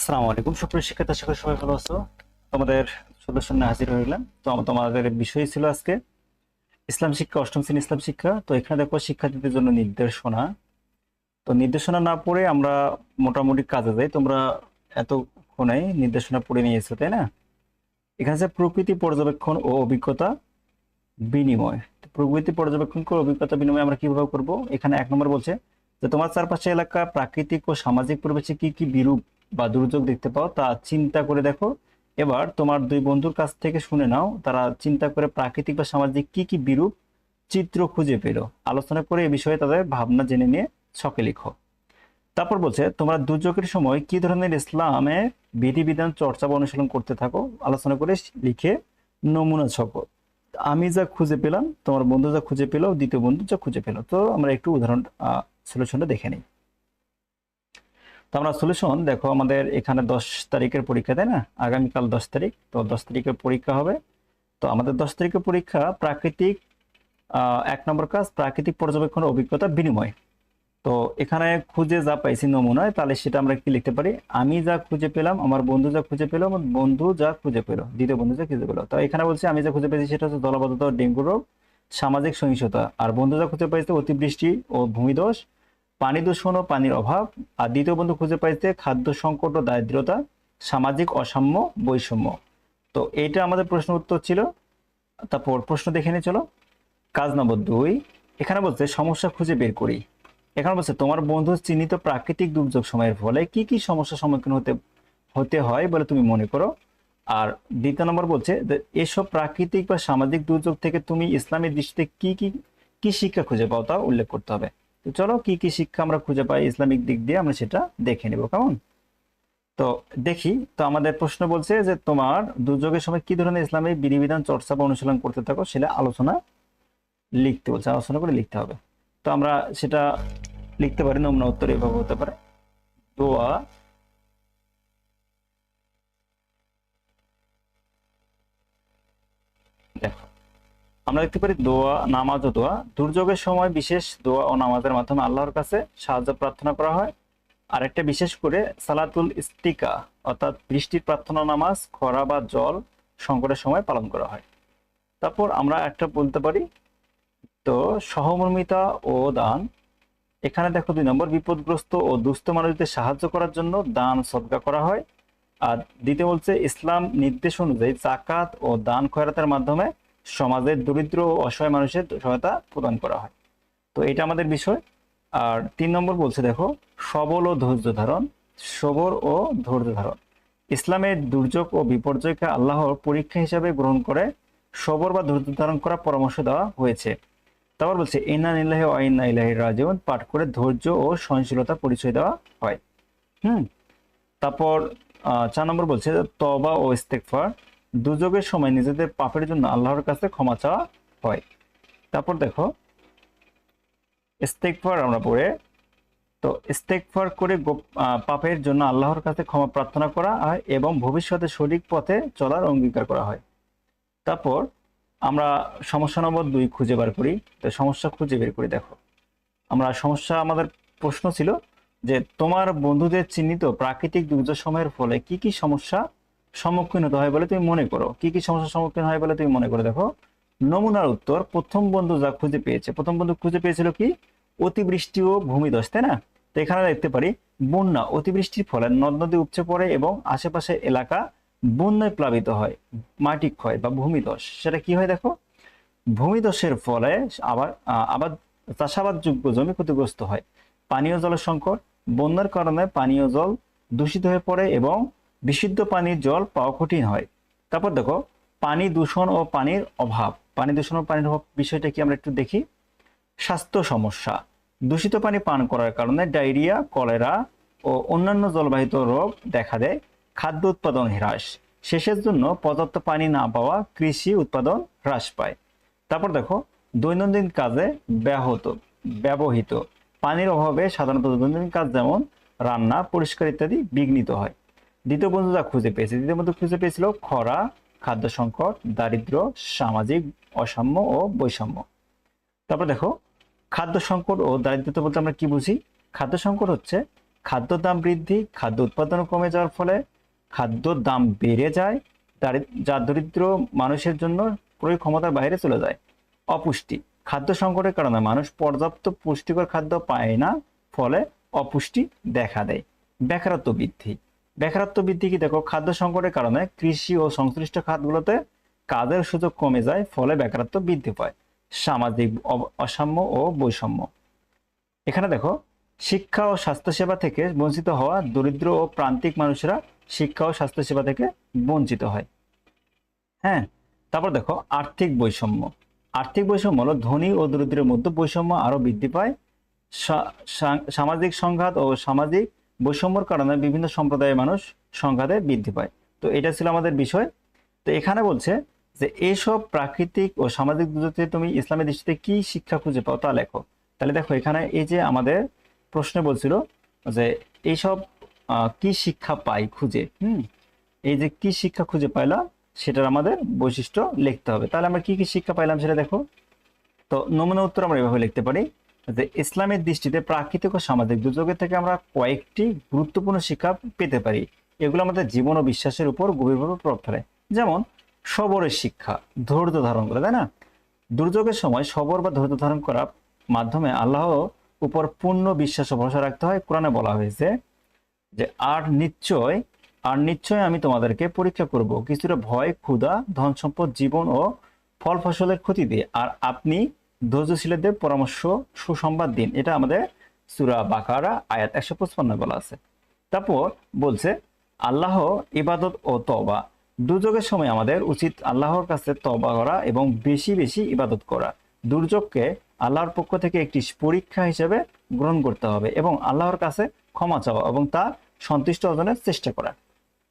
আসসালামু আলাইকুম। সুপ্রিয় শিক্ষার্থী, আশা সবাই ভালো আছো। তোমাদের সদস্য নিয়ে হাজির হয়ে গেলাম। তো তোমাদের বিষয় ছিল আজকে ইসলাম শিক্ষা, অষ্টম শ্রেণি ইসলাম শিক্ষা। তো এখানে দেখো শিক্ষার্থীদের জন্য নির্দেশনা। তো নির্দেশনা না পড়ে আমরা মোটামুটি কাজে যাই। তোমরা এতক্ষণে নির্দেশনা পড়ে নিয়েছো, তাই না? এখানে আছে প্রকৃতি পর্যবেক্ষণ ও অভিজ্ঞতা বিনিময়। প্রকৃতি পর্যবেক্ষণ করে অভিজ্ঞতা বিনিময় আমরা কীভাবে করব? এখানে এক নম্বর বলছে যে তোমার চারপাশে এলাকা প্রাকৃতিক ও সামাজিক পরিবেশে কি কি বিরূপ? বা দুর্যোগ দেখতে পাও, তা চিন্তা করে দেখো। এবার তোমার দুই বন্ধুর কাছ থেকে শুনে নাও, তারা চিন্তা করে প্রাকৃতিক বা সামাজিক কি কি বিরূপ চিত্র খুঁজে পেল। আলোচনা করে এ বিষয়ে তাদের ভাবনা জেনে নিয়ে ছকে লিখো। তারপর বলছে, তোমরা দুর্যোগের সময় কি ধরনের ইসলামে বিধিবিধান চর্চা বা অনুশীলন করতে থাকো? আলোচনা করে লিখে নমুনা ছকো। আমি যা খুঁজে পেলাম, তোমার বন্ধু যা খুঁজে পেল, দ্বিতীয় বন্ধু যা খুঁজে পেল। তো আমরা একটু উদাহরণ সলিউশনটা দেখে নিই। তো আমরা সলিউশন দেখো আমাদের এখানে দশ তারিখের পরীক্ষা, তাই না? আগামীকাল দশ তারিখ, তো দশ তারিখের পরীক্ষা হবে। তো আমাদের দশ তারিখের পরীক্ষা প্রাকৃতিক এক নম্বর কাজ, প্রাকৃতিক পর্যবেক্ষণ অভিজ্ঞতা বিনিময়। তো এখানে খুঁজে যা পাইছি নমুনায়, তাহলে সেটা আমরা কি লিখতে পারি? আমি যা খুঁজে পেলাম, আমার বন্ধু যা খুঁজে পেল, আমার বন্ধু যা খুঁজে পেল, দ্বিতীয় বন্ধু যা খুঁজে পেল। তো এখানে বলছি, আমি যা খুঁজে পেয়েছি সেটা হচ্ছে জলবদ্ধতা ও ডেঙ্গু রোগ, সামাজিক সহিংসতা। আর বন্ধু যা খুঁজে পাইছে অতিবৃষ্টি ও ভূমিধস পানি দূষণ ও পানির অভাব, আর দ্বিতীয় বন্ধু খুঁজে পাইছে খাদ্য সংকট ও দারিদ্রতা, সামাজিক অসাম্য, বৈষম্য। তো এইটা আমাদের প্রশ্ন উত্তর ছিল। তারপর প্রশ্ন দেখে নিয়ে চলো। কাজ নম্বর দুই। এখানে বলছে, সমস্যা খুঁজে বের করি। এখানে বলছে, তোমার বন্ধু চিহ্নিত প্রাকৃতিক দুর্যোগ সময়ের ফলে কি কি সমস্যার সম্মুখীন হতে হতে হয় বলে তুমি মনে করো? আর দ্বিতীয় নম্বর বলছে এসব প্রাকৃতিক বা সামাজিক দুর্যোগ থেকে তুমি ইসলামের দৃষ্টিতে কি কি কি শিক্ষা খুঁজে পাও তা উল্লেখ করতে হবে। তো চলো কি কি শিক্ষা আমরা খুঁজে পাই ইসলামিক দিক দিয়ে আমরা সেটা দেখে নেব, কেমন? তো দেখি, তো আমাদের প্রশ্ন বলছে যে তোমার দুর্যোগের সময় কি ধরনের ইসলামিক বিধিবিধান, চর্চা বা অনুশীলন করতে থাকো সেটা আলোচনা লিখতে বলছে, আলোচনা করে লিখতে হবে। তো আমরা সেটা লিখতে পারি, নমুনা উত্তর এভাবে হতে পারে। দোয়া দেখো আমরা দেখতে পারি দোয়া, নামাজ ও দোয়া। দুর্যোগের সময় বিশেষ দোয়া ও নামাজের মাধ্যমে আল্লাহর কাছে সাহায্য প্রার্থনা করা হয়। আর একটা বিশেষ করে সালাতুল ইস্তিকা, অর্থাৎ বৃষ্টির প্রার্থনা নামাজ, খরা বা জল সংকটের সময় পালন করা হয়। তারপর আমরা একটা বলতে পারি, তো সহমর্মিতা ও দান। এখানে দেখো দুই নম্বর, বিপদগ্রস্ত ও দুস্থ মানুষদের সাহায্য করার জন্য দান, সদকা করা হয়। আর দ্বিতীয় বলছে, ইসলাম নির্দেশ অনুযায়ী জাকাত ও দান খয়রাতের মাধ্যমে সমাজের দরিদ্র অসহায় মানুষের সহায়তা প্রদান করা হয়। তো এটা আমাদের বিষয়। আর তিন নম্বর বলছে, দেখো, সবল ও ধৈর্য ধারণ, সবর ও ধৈর্য ধারণ। ইসলামের দুর্যোগ ও বিপর্যয়কে আল্লাহর পরীক্ষা হিসাবে গ্রহণ করে সবর বা ধৈর্য ধারণ করার পরামর্শ দেওয়া হয়েছে। তারপর বলছে, ইন্না ইল্লাহি ও ইন্না ইলাহি রাজিউন পাঠ করে ধৈর্য ও সহনশীলতা পরিচয় দেওয়া হয়। হুম? তারপর চার নম্বর বলছে তবা ও ইস্তেকফার দুর্যোগের সময় নিজেদের পাপের জন্য আল্লাহর কাছে ক্ষমা চাওয়া হয়। তারপর দেখো ইস্তেকফার আমরা পড়ে, তো ইস্তেকফার করে পাপের জন্য আল্লাহর কাছে ক্ষমা প্রার্থনা করা হয় এবং ভবিষ্যতে সঠিক পথে চলার অঙ্গীকার করা হয়। তারপর আমরা সমস্যা নম্বর দুই খুঁজে বার করি। তো সমস্যা খুঁজে বের করি, দেখো। আমরা সমস্যা, আমাদের প্রশ্ন ছিল যে তোমার বন্ধুদের চিহ্নিত প্রাকৃতিক দুর্যোগ সময়ের ফলে কি কি সমস্যা সম্মুখীন হতে হয় বলে তুমি মনে করো। কি কি সমস্যার সম্মুখীন হয় বলে তুমি মনে করো? দেখো, নমুনার উত্তর, প্রথম বন্ধু যা খুঁজে পেয়েছে। প্রথম বন্ধু খুঁজে পেয়েছিল কি? অতিবৃষ্টি ও ভূমিধস, তাই না? তো এখানে দেখতে পারি, বন্যা, অতিবৃষ্টির ফলে নদ নদী উপচে পড়ে এবং আশেপাশে এলাকা বন্যায় প্লাবিত হয়, মাটি ক্ষয় বা ভূমিধস। সেটা কি হয় দেখো? ভূমিধসের ফলে আবার আবাদ, চাষাবাদযোগ্য জমি ক্ষতিগ্রস্ত হয়। পানীয় জলের সংকট, বন্যার কারণে পানীয় জল দূষিত হয়ে পড়ে এবং বিশুদ্ধ পানির জল পাওয়া কঠিন হয়। তারপর দেখো, পানি দূষণ ও পানির অভাব। পানি দূষণ ও পানির অভাব বিষয়টা কি আমরা একটু দেখি? স্বাস্থ্য সমস্যা। দূষিত পানি পান করার কারণে ডায়রিয়া, কলেরা ও অন্যান্য জলবাহিত রোগ দেখা দেয়। খাদ্য উৎপাদন হ্রাস। শেষের জন্য পর্যাপ্ত পানি না পাওয়া কৃষি উৎপাদন হ্রাস পায়। তারপর দেখো, দৈনন্দিন কাজে ব্যাহত, ব্যবহৃত। পানির অভাবে সাধারণত দৈনন্দিন কাজ যেমন রান্না, পরিষ্কার ইত্যাদি বিঘ্নিত হয়। দ্বিতীয় বন্ধু যা খুঁজে পেয়েছে, দ্বিতীয় বন্ধু খুঁজে পেয়েছিল খরা, খাদ্য সংকট, দারিদ্র, সামাজিক অসাম্য ও বৈষম্য। তারপর দেখো, খাদ্য সংকট ও দারিদ্রতা বলতে আমরা কি বুঝি? খাদ্য সংকট হচ্ছে খাদ্য দাম বৃদ্ধি, খাদ্য উৎপাদন কমে যাওয়ার ফলে খাদ্য দাম বেড়ে যায় যা দরিদ্র মানুষের জন্য ক্রয় ক্ষমতার বাইরে চলে যায়। অপুষ্টি, খাদ্য সংকটের কারণে মানুষ পর্যাপ্ত পুষ্টিকর খাদ্য পায় না, ফলে অপুষ্টি দেখা দেয়। বেকারত্ব বৃদ্ধি বেকারত্ব বৃদ্ধি কি দেখো, খাদ্য সংকটের কারণে কৃষি ও সংশ্লিষ্ট খাতগুলোতে কাজের সুযোগ কমে যায়, ফলে বেকারত্ব বৃদ্ধি পায়। সামাজিক অসাম্য ও বৈষম্য। এখানে দেখো, শিক্ষা ও স্বাস্থ্যসেবা থেকে বঞ্চিত হওয়া দরিদ্র ও প্রান্তিক মানুষেরা শিক্ষা ও স্বাস্থ্যসেবা থেকে বঞ্চিত হয়। হ্যাঁ তারপর দেখো, আর্থিক বৈষম্য। আর্থিক বৈষম্য হলো ধনী ও দরিদ্রের মধ্যে বৈষম্য আরও বৃদ্ধি পায়। সামাজিক সংঘাত ও সামাজিক বৈষম্যর কারণে বিভিন্ন সম্প্রদায়ের মানুষ সংঘাতে বৃদ্ধি পায়। তো এটা ছিল আমাদের বিষয়। তো এখানে বলছে যে এইসব প্রাকৃতিক ও সামাজিক দুর্যোগ তুমি ইসলামের দৃষ্টিতে কি শিক্ষা খুঁজে পাও তা লেখো। তাহলে দেখো, এখানে এই যে আমাদের প্রশ্নে বলছিল যে এইসব কি শিক্ষা পাই খুঁজে? হুম? এই যে কি শিক্ষা খুঁজে পাইলাম সেটার আমাদের বৈশিষ্ট্য লিখতে হবে। তাহলে আমরা কি কি শিক্ষা পাইলাম সেটা দেখো। তো নমুনা উত্তর আমরা এভাবে লিখতে পারি। যে ইসলামের দৃষ্টিতে প্রাকৃতিক ও সামাজিক দুর্যোগের থেকে আমরা কয়েকটি গুরুত্বপূর্ণ শিক্ষা পেতে পারি। এগুলো আমাদের জীবন ও বিশ্বাসের উপর গভীরভাবে প্রভাব ফেলে। যেমন, সবরের শিক্ষা, ধৈর্য ধারণ করে, তাই না? দুর্যোগের সময় সবর বা ধৈর্য ধারণ করার মাধ্যমে আল্লাহ উপর পূর্ণ বিশ্বাস ও ভরসা রাখতে হয়। কোরআনে বলা হয়েছে যে, আর নিশ্চয় আর নিশ্চয় আমি তোমাদেরকে পরীক্ষা করব। কিছুটা ভয়, ক্ষুধা ধন সম্পদ জীবন ও ফল ফসলের ক্ষতি দিয়ে। আর আপনি ধৈর্যশীলদের পরামর্শ, সুসংবাদ দিন। এটা আমাদের সুরা বাকারা, আয়াত একশো পঁচপান্ন বলা আছে। তারপর বলছে, আল্লাহ ইবাদত ও তবা দুর্যোগের সময় আমাদের উচিত আল্লাহর কাছে তবা করা এবং বেশি বেশি ইবাদত করা। দুর্যোগকে আল্লাহর পক্ষ থেকে একটি পরীক্ষা হিসেবে গ্রহণ করতে হবে এবং আল্লাহর কাছে ক্ষমা চাওয়া এবং তা সন্তুষ্ট অর্জনের চেষ্টা করা।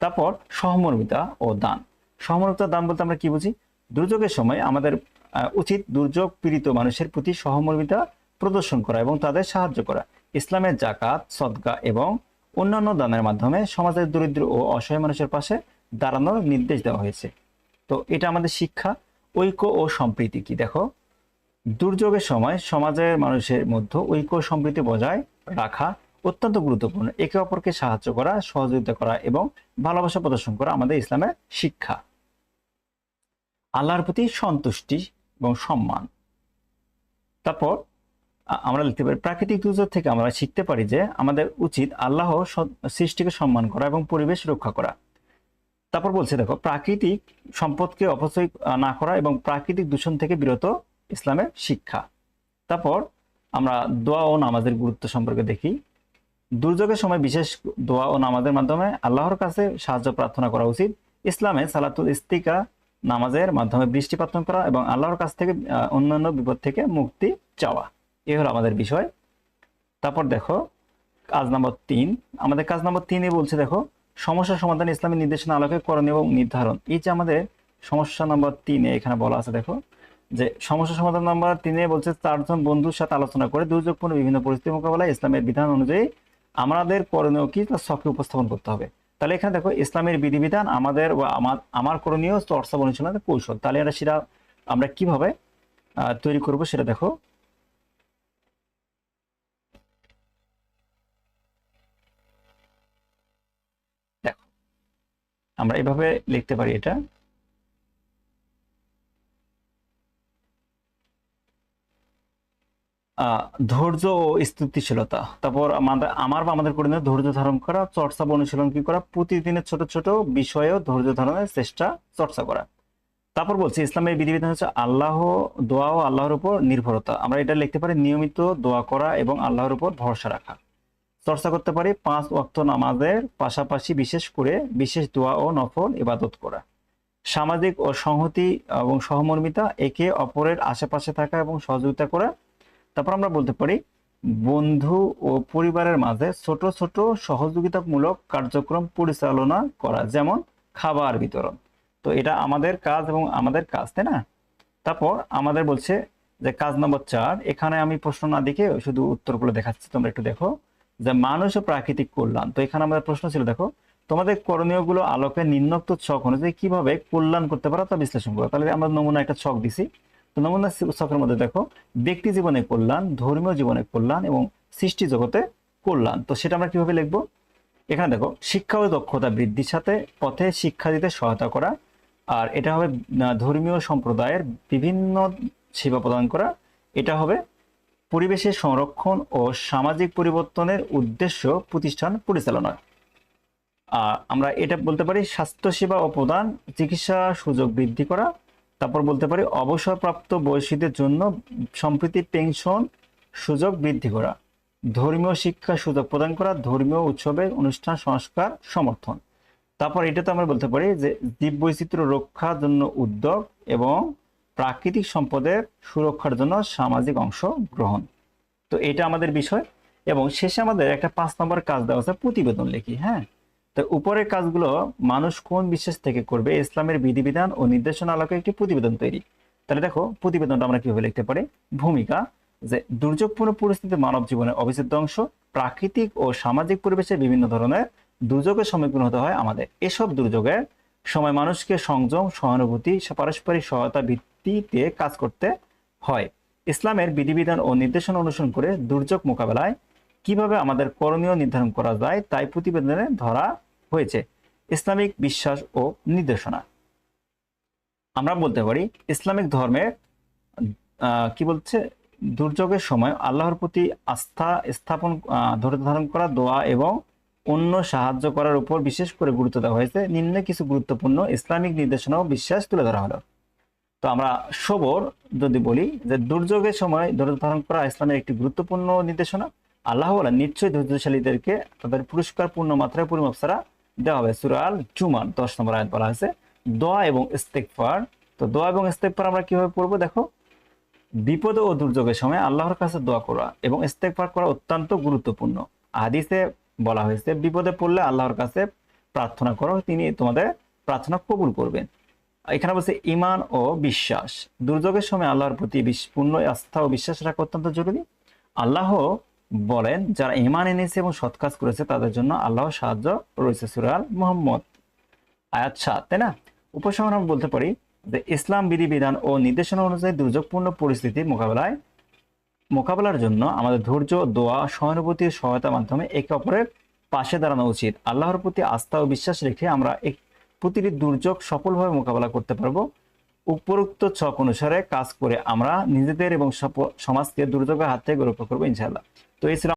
তারপর সহমর্মিতা ও দান। সহমর্মিতা দান বলতে আমরা কি বুঝি? দুর্যোগের সময় আমাদের উচিত দুর্যোগ পীড়িত মানুষের প্রতি সহমর্মিতা প্রদর্শন করা এবং তাদের সাহায্য করা। ইসলামের জাকাত, সদকা এবং অন্যান্য দানের মাধ্যমে সমাজের দরিদ্র ও অসহায় মানুষের পাশে দাঁড়ানোর নির্দেশ দেওয়া হয়েছে। তো এটা আমাদের শিক্ষা, ঐক্য ও সম্প্রীতি কি? দেখো, দুর্যোগের সময় সমাজের মানুষের মধ্যে ঐক্য সম্প্রীতি বজায় রাখা অত্যন্ত গুরুত্বপূর্ণ। একে অপরকে সাহায্য করা, সহযোগিতা করা এবং ভালোবাসা প্রদর্শন করা আমাদের ইসলামের শিক্ষা। আল্লাহর প্রতি সন্তুষ্টি এবং সম্মান। তারপর আমরা লিখতে পারি, প্রাকৃতিক দুর্যোগ থেকে আমরা শিখতে পারি যে আমাদের উচিত আল্লাহ সৃষ্টিকে সম্মান করা এবং পরিবেশ রক্ষা করা। তারপর বলছে, দেখো, প্রাকৃতিক সম্পদকে অপচয় না করা এবং প্রাকৃতিক দূষণ থেকে বিরত ইসলামের শিক্ষা। তারপর আমরা দোয়া ও নামাজের গুরুত্ব সম্পর্কে দেখি। দুর্যোগের সময় বিশেষ দোয়া ও নামাজের মাধ্যমে আল্লাহর কাছে সাহায্য প্রার্থনা করা উচিত। ইসলামে সালাতুল ইস্তিকা নামাজের মাধ্যমে বৃষ্টি প্রার্থনা করা এবং আল্লাহর কাছ থেকে অন্যান্য বিপদ থেকে মুক্তি চাওয়া। এই হলো আমাদের বিষয়। তারপর দেখো, কাজ নম্বর তিন। আমাদের কাজ নাম্বার তিনে বলছে, দেখো, সমস্যা সমাধান ইসলামের নির্দেশনা আলোকে করণীয় এবং নির্ধারণ। এই যে আমাদের সমস্যা নাম্বার তিনে এখানে বলা আছে, দেখো, যে সমস্যা সমাধান নাম্বার তিনে বলছে, চারজন বন্ধুর সাথে আলোচনা করে দুর্যোগপূর্ণ বিভিন্ন পরিস্থিতি মোকাবেলায় ইসলামের বিধান অনুযায়ী আমাদের করণীয় কি তা সক্রিয় উপস্থাপন করতে হবে। তাহলে এখানে দেখো, ইসলামের বিধিবিধান আমাদের আমার করণীয় চর্চা অনুশীলনের কৌশল। তাহলে এটা সেটা আমরা কীভাবে তৈরি করব সেটা দেখো। দেখো, আমরা এভাবে লিখতে পারি এটা। ধৈর্য ও স্থিতিশীলতা। তারপর আমাদের, আমার বা আমাদের করণীয় ধৈর্য ধারণ করা, চর্চা বা অনুশীলন কি করা, প্রতিদিনের ছোট ছোট বিষয়েও ধৈর্য ধারণের চেষ্টা, চর্চা করা। তারপর বলছি ইসলামের বিধিবিধান হচ্ছে আল্লাহ দোয়া ও আল্লাহর উপর নির্ভরতা। আমরা এটা লিখতে পারি, নিয়মিত দোয়া করা এবং আল্লাহর উপর ভরসা রাখা। চর্চা করতে পারি, পাঁচ ওয়াক্ত নামাজের পাশাপাশি বিশেষ করে বিশেষ দোয়া ও নফল ইবাদত করা। সামাজিক ও সংহতি এবং সহমর্মিতা, একে অপরের আশেপাশে থাকা এবং সহযোগিতা করা তারপর আমরা বলতে পারি, বন্ধু ও পরিবারের মাঝে ছোট ছোট সহযোগিতামূলক কার্যক্রম পরিচালনা করা, যেমন খাবার বিতরণ। তো এটা আমাদের কাজ এবং আমাদের কাজ, তাই না? তারপর আমাদের বলছে যে কাজ নম্বর চার, এখানে আমি প্রশ্ন না দেখে শুধু উত্তরগুলো দেখাচ্ছি, তোমরা একটু দেখো। যে মানুষ ও প্রাকৃতিক কল্যাণ, তো এখানে আমাদের প্রশ্ন ছিল, দেখো, তোমাদের করণীয়গুলো আলোকে নিম্নোক্ত ছক অনুযায়ী কীভাবে কল্যাণ করতে পারো তা বিশ্লেষণ করো। তাহলে আমরা নমুনা একটা ছক দিছি। তো নমুনা মধ্যে দেখো ব্যক্তি জীবনে কল্যাণ ধর্মীয় জীবনে কল্যাণ এবং সৃষ্টি জগতে কল্যাণ। তো সেটা আমরা কীভাবে লিখব? এখানে দেখো শিক্ষা ও দক্ষতা বৃদ্ধির সাথে পথে শিক্ষা দিতে সহায়তা করা আর এটা হবে ধর্মীয় সম্প্রদায়ের বিভিন্ন সেবা প্রদান করা। এটা হবে পরিবেশের সংরক্ষণ ও সামাজিক পরিবর্তনের উদ্দেশ্য প্রতিষ্ঠান পরিচালনা আহ, আমরা এটা বলতে পারি স্বাস্থ্যসেবা ও প্রদান চিকিৎসা সুযোগ বৃদ্ধি করা তারপর বলতে পারি অবসরপ্রাপ্ত বয়সীদের জন্য সম্প্রতি পেনশন সুযোগ বৃদ্ধি করা, ধর্মীয় শিক্ষা সুযোগ প্রদান করা, ধর্মীয় উৎসবের অনুষ্ঠান, সংস্কার, সমর্থন। তারপর এটা তো আমরা বলতে পারি যে জীব বৈচিত্র্য রক্ষার জন্য উদ্যোগ এবং প্রাকৃতিক সম্পদের সুরক্ষার জন্য সামাজিক অংশ গ্রহণ। তো এটা আমাদের বিষয়। এবং শেষে আমাদের একটা পাঁচ নম্বর কাজ দেওয়া আছে প্রতিবেদন লিখি হ্যাঁ? তো উপরের কাজগুলো মানুষ কোন বিশ্বাস থেকে করবে? ইসলামের বিধিবিধান ও নির্দেশনা আলোকে একটি প্রতিবেদন তৈরি। তাহলে দেখো, প্রতিবেদনটা আমরা কীভাবে লিখতে পারি? ভূমিকা, যে দুর্যোগপূর্ণ পরিস্থিতি মানব জীবনের অবিচ্ছেদ্য অংশ, প্রাকৃতিক ও সামাজিক পরিবেশে বিভিন্ন ধরনের দুর্যোগের সম্মুখীন হতে হয় আমাদের। এসব দুর্যোগের সময় মানুষকে সংযম, সহানুভূতি, পারস্পরিক সহায়তা ভিত্তিতে কাজ করতে হয়। ইসলামের বিধিবিধান ও নির্দেশনা অনুসরণ করে দুর্যোগ মোকাবেলায় কীভাবে আমাদের করণীয় নির্ধারণ করা যায় তাই প্রতিবেদনে ধরা হয়েছে। ইসলামিক বিশ্বাস ও নির্দেশনা। আমরা বলতে পারি, ইসলামিক ধর্মের কি বলছে, দুর্যোগের সময় আল্লাহর প্রতি আস্থা স্থাপন ধৈর্য ধারণ করা, দোয়া এবং অন্য সাহায্য করার উপর বিশেষ করে গুরুত্ব দেওয়া হয়েছে। নিম্নে কিছু গুরুত্বপূর্ণ ইসলামিক নির্দেশনা ও বিশ্বাস তুলে ধরা হলো। তো আমরা সবর যদি বলি, যে দুর্যোগের সময় ধৈর্য ধারণ করা ইসলামের একটি গুরুত্বপূর্ণ নির্দেশনা আল্লাহ বলেন, নিশ্চয়ই ধৈর্যশালীদেরকে তাদের পুরস্কার পূর্ণ মাত্রায় পরিমাপ ছাড়া দেওয়া হবে। সুরাল জুমার দশ নম্বর আয়াত বলা হয়েছে, দোয়া এবং ইস্তেকফার তো দোয়া এবং ইস্তেকফার আমরা কীভাবে পড়ব? দেখো, বিপদ ও দুর্যোগের সময় আল্লাহর কাছে দোয়া করা এবং ইস্তেকফার করা অত্যন্ত গুরুত্বপূর্ণ। হাদিসে বলা হয়েছে, বিপদে পড়লে আল্লাহর কাছে প্রার্থনা করো, তিনি তোমাদের প্রার্থনা কবুল করবেন। এখানে বলছে ইমান ও বিশ্বাস। দুর্যোগের সময় আল্লাহর প্রতি পূর্ণ আস্থা ও বিশ্বাস রাখা অত্যন্ত জরুরি। আল্লাহ বলেন, যারা ইমান এনেছে এবং সৎ কাজ করেছে, তাদের জন্য আল্লাহর সাহায্য রয়েছে সুরাল মোহাম্মদ, আয়াত সাত, তাই না? উপসংহার বলতে পারি যে ইসলাম বিধিবিধান ও নির্দেশনা অনুযায়ী দুর্যোগপূর্ণ পরিস্থিতি মোকাবেলায়, মোকাবেলার জন্য আমাদের ধৈর্য, দোয়া সহানুভূতির সহায়তার মাধ্যমে একে অপরের পাশে দাঁড়ানো উচিত। আল্লাহর প্রতি আস্থা ও বিশ্বাস রেখে আমরা এক, প্রতিটি দুর্যোগ সফলভাবে মোকাবেলা করতে পারব। উপরোক্ত ছক অনুসারে কাজ করে আমরা নিজেদের এবং সমাজকে দুর্যোগের হাত থেকে রক্ষা করব ইনশাআল্লাহ। তো এই ছিল